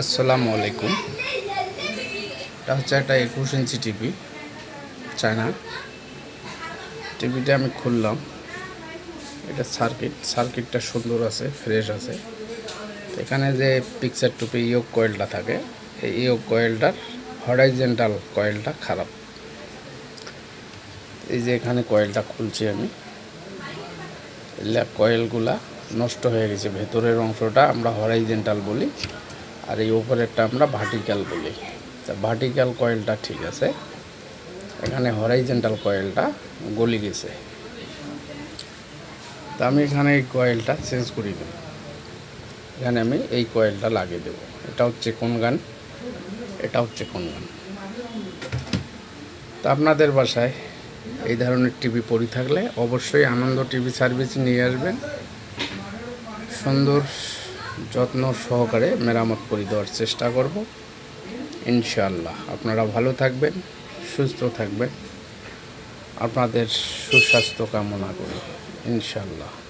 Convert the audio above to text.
আসসালামু আলাইকুম। এটা হচ্ছে একটা একুশ ইঞ্চি টিভি চায়না। টিভিটা আমি খুললাম। এটা সার্কিট সার্কিটটা সুন্দর আছে ফ্রেশ আছে। এখানে যে পিকচার টুপি ইয়োগ কয়েলটা থাকে, এই ইয়োগ কয়েলটার হরাইজেন্টাল কয়েলটা খারাপ। এই যে এখানে কয়েলটা খুলছি আমি। কয়েলগুলা নষ্ট হয়ে গেছে, ভেতরের অংশটা আমরা হরাইজেন্টাল বলি। আর এই উপরেরটা আমরা ভার্টিক্যাল বলি। তা ভার্টিক্যাল কয়েলটা ঠিক আছে। এখানে হরাইজেন্টাল কয়েলটা গলি গেছে। তা আমি এখানে এই কয়েলটা চেঞ্জ করি দেব। এখানে আমি এই কয়েলটা লাগিয়ে দেব। এটা হচ্ছে কোন গান? এটা হচ্ছে কোন গান? তা আপনাদের বাসায় এই ধরনের টিভি পড়ে থাকলে অবশ্যই আনন্দ টিভি সার্ভিস নিয়ে আসবেন। সুন্দর যত্ন সহকারে মেরামত করে দেওয়ার চেষ্টা করব। ইনশাআল্লাহ। আপনারা ভালো থাকবেন, সুস্থ থাকবেন। আপনাদের সুস্বাস্থ্য কামনা করি। ইনশাআল্লাহ।